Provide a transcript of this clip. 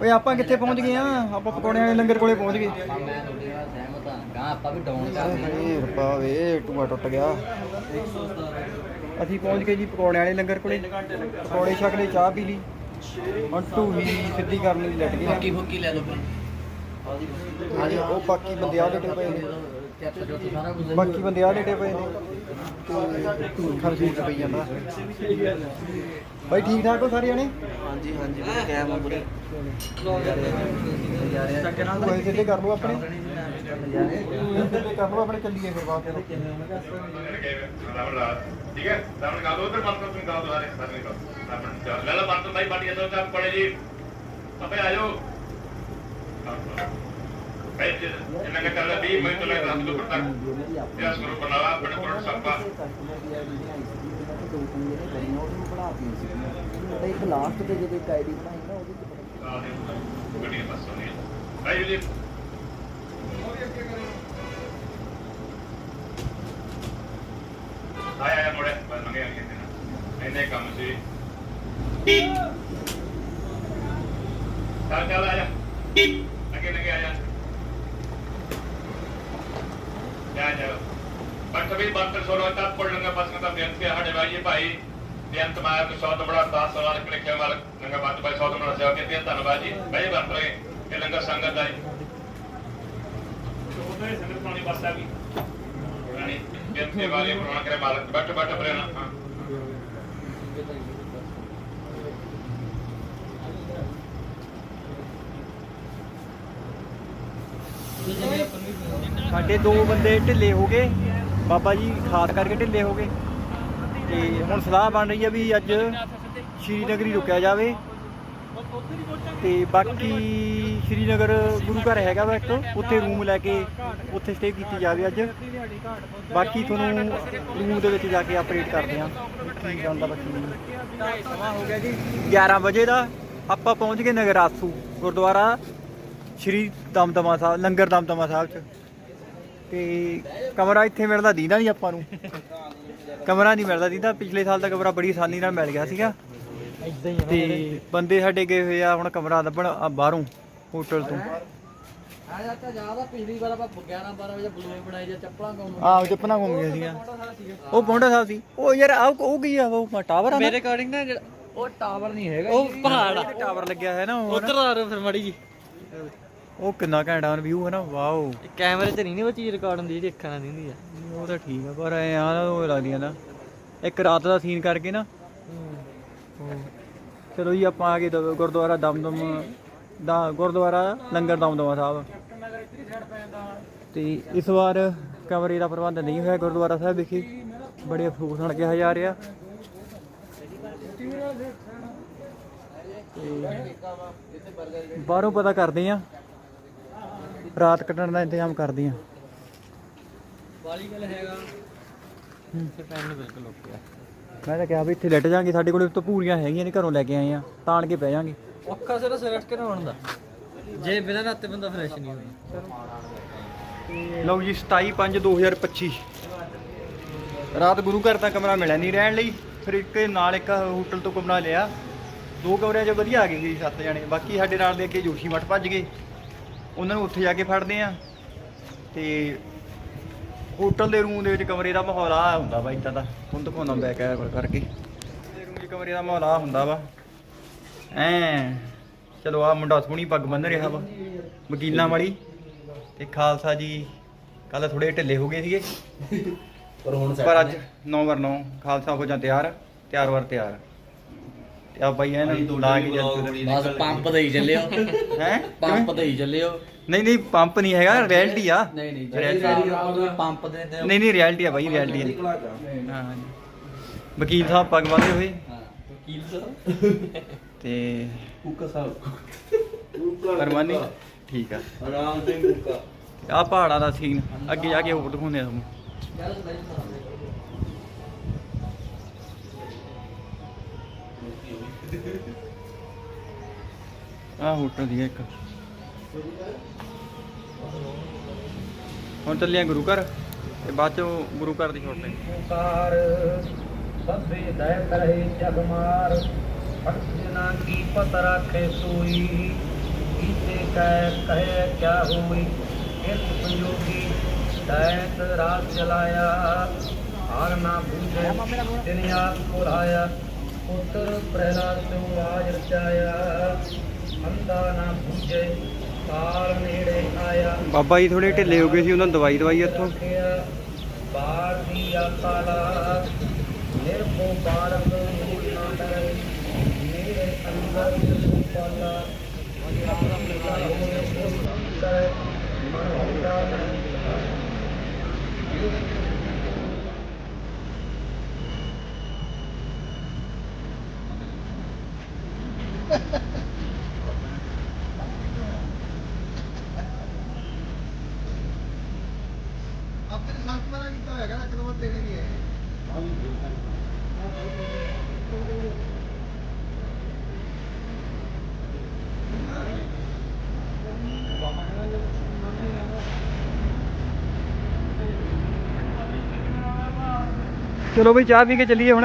ਓਏ ਆਪਾਂ ਕਿੱਥੇ ਪਹੁੰਚ ਗਏ ਆ ਆਪਾਂ ਪਕੌੜਿਆਂ ਵਾਲੇ ਲੰਗਰ ਕੋਲੇ ਪਹੁੰਚ ਗਏ। ਮੈਂ ਤੁਹਾਡੇ ਨਾਲ ਸਹਿਮਤ ਹਾਂ ਗਾਂ ਆਪਾਂ ਵੀ ਡਾਊਨ ਕਰਦੇ ਅਰੇ ਰੱਬਾ ਵੇ ਟੂਆ ਟੁੱਟ ਗਿਆ ਅਸੀਂ ਪਹੁੰਚ ਗਏ ਜੀ ਪਕੌੜਿਆਂ ਵਾਲੇ ਲੰਗਰ ਕੋਲੇ। ਪਕੌੜੇ ਛਕ ਲਈ ਚਾਹ ਪੀ ਲਈ। ਹੁਣ ਢੂਹੀ ਸਿੱਧੀ ਕਰਨ ਲਈ ਲੱਗ ਗਈ ਫੁੱਕੀ ਫੁੱਕੀ ਲੈ ਲਓ ਹਾਂਜੀ ਉਹ ਬਾਕੀ ਬੰਦੇ ਆ ਲੇਟੇ ਪਏ ਨੇ। ਬਾਕੀ ਬੰਦੇ ਆ ਲੇਟੇ ਪਏ ਨੇ। ਖਰਚੀ ਚ ਪਈ ਜਾਂਦਾ ਬਾਈ ਠੀਕ ਠਾਕ ਹੋ ਸਾਰੇ ਜਣੇ ਹਾਂਜੀ ਹਾਂਜੀ ਮੈਂ ਕਿਹਾ ਮੈਂ ਬੁਰੇ ਕੋਈ ਸਿੱਧੇ ਕਰ ਲਓ ਆਪਣੇ। ਸਿੱਧੇ ਕਰ ਲਓ ਆਪਣੇ ਚੱਲੀਏ ਫਿਰ ਬਾਅਦ ਵਿੱਚ ਠੀਕ ਹੈ ਸਾਹਮਣੇ ਗਾ ਦੋ ਉਧਰ ਬੰਦ ਕਰ ਤੁਸੀਂ ਗਾ ਦੋ ਸਾਰੇ ਸਾਰੇ ਗਾ ਸਾਹਮਣੇ ਚੱਲ ਲੈ ਲੈ ਬੰਦ ਭਾਈ ਬਾਟੀ ਜਦੋਂ ਤੱਕ ਪੜੇ ਜੀ। ਅਬੇ ਆਜੋ என்னங்க தெரியல பி ஆயிரத்தி தொள்ளாயிரத்தி ஐம்பது கொடுத்தாங்க வித்தியாச குரூப் பண்ணலாம் அப்படின்னு பொருள் சப்பா ਇੱਕ ਲਾਸਟ ਤੇ ਜਦੋਂ ਇੱਕ ਆਈਡੀ ਬਣਾਈ ਨਾ ਉਹਦੇ ਚ ਗੱਡੀ ਬਸ ਹੋਣੀ ਭਾਈ ਜੀ ਆਇਆ ਆਇਆ ਮੋੜੇ ਬਸ ਮੰਗੇ ਆ ਗਏ ਇਹਨੇ ਕੰਮ ਸੀ ਚੱਲ ਚੱਲ ਆਇਆ ਬੱਟ ਵੀ ਬੰਤਰ ਸੋਰੋ ਤਾਂ ਪੜ ਲੰਗਾ ਬਸ ਕਾ ਬੇਨਤੀ ਹੈ ਸਾਡੇ ਭਾਈ ਜੀ ਭਾਈ ਬੇਨਤ ਮਾਇਆ ਤੋਂ ਬੜਾ 10 ਸਵਾਲ ਕਿ ਲਿਖਿਆ ਮਾਲਕ ਲੰਗਾ ਬੰਤ ਭਾਈ ਸੌ ਤੋਂ ਬੜਾ ਸੇਵਾ ਕੀਤੀ ਧੰਨਵਾਦ ਜੀ। ਭਾਈ ਬੰਤ ਰਹੇ ਇਹ ਲੰਗਾ ਸੰਗਤ ਦਾ ਜੀ। ਉਹਦੇ ਸੰਗਤ ਪਾਣੀ ਬਸ ਆ ਗਈ। ਰਾਣੀ ਬੇਨਤੀ ਵਾਲੇ ਪ੍ਰਵਾਨ ਕਰੇ ਮਾਲਕ ਬੱਟ ਬੱਟ ਪ੍ਰੇਣਾ ਹਾਂ। ਸਾਡੇ ਦੋ ਬੰਦੇ ਢਿੱਲੇ ਹੋ ਗਏ। ਬਾਬਾ ਜੀ, ਖਾਸ ਕਰਕੇ ਢਿੱਲੇ ਹੋ ਗਏ। ਤੇ ਹੁਣ ਸਲਾਹ ਬਣ ਰਹੀ ਹੈ ਵੀ ਅੱਜ ਸ਼੍ਰੀਨਗਰ ਹੀ ਰੁਕਿਆ ਜਾਵੇ। ਤੇ ਬਾਕੀ ਸ਼੍ਰੀਨਗਰ ਗੁਰੂ ਘਰ ਹੈਗਾ ਵਾ ਇੱਕ, ਉੱਥੇ ਰੂਮ ਲੈ ਕੇ ਉੱਥੇ ਸਟੇ ਕੀਤੀ ਜਾਵੇ ਅੱਜ। ਬਾਕੀ ਤੁਹਾਨੂੰ ਰੂਮ ਦੇ ਵਿੱਚ ਜਾ ਕੇ ਅਪਡੇਟ ਕਰਦੇ ਹਾਂ ਕੀ ਜਾਂਦਾ ਬਾਕੀ। ਸਮਾਂ ਹੋ ਗਿਆ ਜੀ 11 ਵਜੇ ਦਾ। ਆਪਾਂ ਪਹੁੰਚ ਗਏ ਨਗਰਾਸੂ ਗੁਰਦੁਆਰਾ, ਸ਼੍ਰੀ ਦਮਦਮਾ ਸਾਹਿਬ, ਲੰਗਰ ਦਮਦਮਾ ਸਾਹਿਬ ਚ। ਤੇ ਕਮਰਾ ਇੱਥੇ ਮਿਲਦਾ ਦੀਦਾ ਨਹੀਂ ਆਪਾਂ ਨੂੰ। ਕਮਰਾ ਨਹੀਂ ਮਿਲਦਾ ਦੀਦਾ। ਪਿਛਲੇ ਸਾਲ ਦਾ ਕਮਰਾ ਬੜੀ ਆਸਾਨੀ ਨਾਲ ਮਿਲ ਗਿਆ ਸੀਗਾ। ਤੇ ਬੰਦੇ ਸਾਡੇ ਗਏ ਹੋਏ ਆ ਹੁਣ ਕਮਰਾ ਲੱਭਣ ਆ ਬਾਹਰੋਂ ਹੋਟਲ ਤੋਂ। ਆ ਜਾਂਦਾ ਜ਼ਿਆਦਾ ਪਿਛਲੀ ਵਾਰ ਆਪਾਂ 11 12 ਵਜੇ ਬਲੂਏ ਬਣਾਈ ਜਾਂ ਚੱਪਲਾਂ ਗਾਉਂ ਆਹ ਚੱਪਣਾ ਘੁੰਮ ਗਿਆ ਸੀਗਾ। ਉਹ ਪੌਂਡਾ ਸਾਹਿਬ ਸੀ। ਉਹ ਯਾਰ ਆਹ ਉਹ ਕੀ ਆ ਉਹ ਟਾਵਰ ਆ ਮੇਰੇ ਅਕੋਰਡਿੰਗ ਨਾ ਜਿਹੜਾ- ਉਹ ਟਾਵਰ ਨਹੀਂ ਹੈਗਾ ਉਹ ਪਹਾੜ ਆ। ਟਾਵਰ ਲੱਗਿਆ ਹੈ ਨਾ। ਉਧਰ ਆ ਰਹੇ ਫਿਰ ਮੜੀ ਜੀ। ਉਹ ਕਿੰਨਾ ਘੈਂਟਾ ਵਿਊ ਹੈ ਨਾ ਵਾਓ। ਕੈਮਰੇ 'ਚ ਨਹੀਂ ਨੀ ਉਹ ਚੀਜ਼ ਰਿਕਾਰਡ ਹੁੰਦੀ ਜਿਹੜੀ ਅੱਖਾਂ ਨਾਲ ਨਹੀਂ ਹੁੰਦੀ ਆ। ਉਹ ਤਾਂ ਠੀਕ ਆ ਪਰ ਐ ਆ ਉਹ ਲੱਗਦੀਆਂ ਨਾ। ਇੱਕ ਰਾਤ ਦਾ ਸੀਨ ਕਰਕੇ ਨਾ। ਚਲੋ ਜੀ ਆਪਾਂ ਆ ਗਏ ਦ- ਗੁਰਦੁਆਰਾ ਦਮਦਮ ਦਾ ਗੁਰਦੁਆਰਾ ਲੰਗਰ ਦਮਦਮਾ ਸਾਹਿਬ। ਤੇ ਇਸ ਵਾਰ ਕਮਰੇ ਦਾ ਪ੍ਰਬੰਧ ਨਹੀਂ ਹੋਇਆ ਗੁਰਦੁਆਰਾ ਸਾਹਿਬ ਵਿਖੇ। ਬੜੇ ਅਫਸੋਸ ਨਾਲ ਕਿਹਾ ਜਾ ਰਿਹਾ। ਤੇ ਬਾਹਰੋਂ ਪਤਾ ਕਰਦੇ ਆ। ਰਾਤ ਕੱਟਣ ਦਾ ਇੰਤਜ਼ਾਮ ਕਰਦੇ ਆ ਵਾਲੀ ਗੱਲ ਹੈਗਾ। ਫਿਰ ਪੈਨ ਨੂੰ ਬਿਲਕੁਲ ਓਕੇ ਮੈਂ ਤਾਂ ਕਿਹਾ ਵੀ ਇੱਥੇ ਲੈਟ ਜਾਾਂਗੇ ਸਾਡੇ ਕੋਲ ਤਾਂ ਪੂਰੀਆਂ ਹੈਗੀਆਂ ਨੇ ਘਰੋਂ ਲੈ ਕੇ ਆਏ ਆ ਤਾਣ ਕੇ ਬਹਿ ਜਾਾਂਗੇ। ਔਖਾ ਸਿਰ ਸਿਲੈਕਟ ਕਰਾਉਣ ਦਾ। ਜੇ ਬਿਨਾਂ ਨਾਤੇ ਬੰਦਾ ਫਰੈਸ਼ ਨਹੀਂ ਹੋਈ ਲਓ ਜੀ 27 5 2025 ਰਾਤ ਗੁਰੂ ਘਰ ਦਾ ਕਮਰਾ ਮਿਲਿਆ ਨਹੀਂ ਰਹਿਣ ਲਈ ਫਿਰ ਇੱਕ ਨਾਲ ਇੱਕ ਹੋਟਲ ਤੋਂ ਕਮਰਾ ਲਿਆ। ਦੋ ਕਮਰਿਆਂ 'ਚ ਵਧੀਆ ਆ ਗਏ ਸੀ ਸੱਤ ਜਣੇ। ਬਾਕੀ ਸਾਡੇ ਨਾਲ ਦੇ ਅੱਗੇ ਜੋਸ਼ੀ ਮਠ ਭੱਜ ਗਏ। ਉਹਨਾਂ ਨੂੰ ਉੱਥੇ ਜਾ ਕੇ ਫੜਦੇ ਆ। ਤੇ ਹੋਟਲ ਦੇ ਰੂਮ ਦੇ ਵਿੱਚ ਕਮਰੇ ਦਾ ਮਾਹੌਲ ਆ ਹੁੰਦਾ ਵਾ ਇਦਾਂ ਦਾ। ਹੁਣ ਦਿਖਾਉਣਾ ਬੈਕ ਆ ਕਰਕੇ। ਦੇ ਰੂਮ 'ਚ ਕਮਰੇ ਦਾ ਮਾਹੌਲ ਆ ਹੁੰਦਾ ਵਾ। ਐ ਚਲੋ ਆ ਮੁੰਡਾ ਸੋਹਣੀ ਪੱਗ ਬੰਨ ਰਿਹਾ ਵਾ ਵਕੀਲਾਂ ਵਾਲੀ। ਤੇ ਖਾਲਸਾ ਜੀ ਕੱਲ ਥੋੜੇ ਢਿੱਲੇ ਹੋ ਗਏ ਸੀਗੇ। ਪਰ ਹੁਣ ਪਰ ਅੱਜ 9 ਵਰ 9 ਖਾਲਸਾ ਹੋ ਜਾਂ ਤਿਆਰ ਤਿਆਰ ਵਰ ਤਿਆਰ। ਤੇ ਆ ਬਾਈ ਇਹਨਾਂ ਨੂੰ ਲਾ ਕੇ ਬਸ ਪੰਪ ਦੇਈ ਚੱਲਿਓ। ਹੈ? ਪੰਪ ਦੇਈ ਚੱਲਿਓ। ਨਹੀਂ ਨਹੀਂ ਪੰਪ ਨਹੀਂ ਹੈਗਾ ਰਿਐਲਿਟੀ ਆ। ਨਹੀਂ ਨਹੀਂ Reality। ਪੰਪ ਦੇ ਦੇ ਨਹੀਂ ਨਹੀਂ ਰਿਐਲਿਟੀ ਆ ਬਾਈ ਰਿਐਲਿਟੀ ਆ। ਹਾਂ ਜੀ। ਵਕੀਲ ਸਾਹਿਬ ਪੱਗ ਬੰਨ੍ਹਦੇ ਹੋਏ। ਹਾਂ ਵਕੀਲ ਸਾਹਿਬ। ਤੇ ਕੁੱਕਾ ਸਾਹਿਬ। ਪਰਮਾਨੀ ਠੀਕ ਆ। ਆਰਾਮ ਸਿੰਘ ਕੁੱਕਾ ਆ ਪਹਾੜਾਂ ਦਾ ਸੀਨ। ਅੱਗੇ ਜਾ ਕੇ ਹੋਰ ਦਿਖਾਉਂਦੇ ਆ ਤੁਹਾਨੂੰ। ਆ ਹੋਟਲ ਦੀ ਇੱਕ। ਹੁਣ ਚੱਲੇ ਆ ਗੁਰੂ ਘਰ ਤੇ ਬਾਅਦ ਚੋਂ ਗੁਰੂ ਘਰ ਦੀ ਛੋੜ ਤੇ ਕਾਰ ਸਭੇ ਦਇ ਕਰਹਿ ਜਗ ਮਾਰ ਜਨਾ ਕੀ ਪਤ ਰਾਖੇ ਸੋਈ, ਕੀਤੇ ਕਹਿ ਕਹੇ ਕਿਆ ਹੋਈ, ਇਸ ਸੰਜੋਗੀ ਦੈਤ ਰਾਤ ਚਲਾਇਆ ਆਗ ਨਾ ਬੂਝੇ, ਦਿਨ ਆਪ ਕੋਲਾਇਆ ਪੁੱਤਰ ਪ੍ਰਹਿਲਾਦ ਤੋਂ ਆਜ ਰਚਾਇਆ ਅੰਦਾ ਨਾ ਬੂਝੇ ਕਾਲ ਨੇੜੇ ਆਇਆ। ਬਾਬਾ ਜੀ ਥੋੜੇ ਢਿੱਲੇ ਹੋ ਗਏ ਸੀ ਉਹਨਾਂ ਦਵਾਈ ਦਵਾਈ ਇੱਥੋਂ ਬਾੜ ਦੀ ਆਕਾਲਾ ਨਿਰਭਉ ਮੂਲ ਨਾ ਡਰੇ ਮੇਰੇ ਅੰਦਰ ਪਾਲਾ ਕਰੇ ਮਨ ਹੁੰਦਾ ਨਹੀਂ ਆਪਣੇ ਸੰਤ ਮਨਾ ਕੀਤਾ ਹੋਏਗਾ ਨਾ ਇੱਕ ਨੰਬਰ ਤੇਰੇ ਵੀ ਹੈ ਚਲੋ ਬਈ ਚਾਹ ਪੀ ਕੇ ਚੱਲੀਏ ਹੁਣ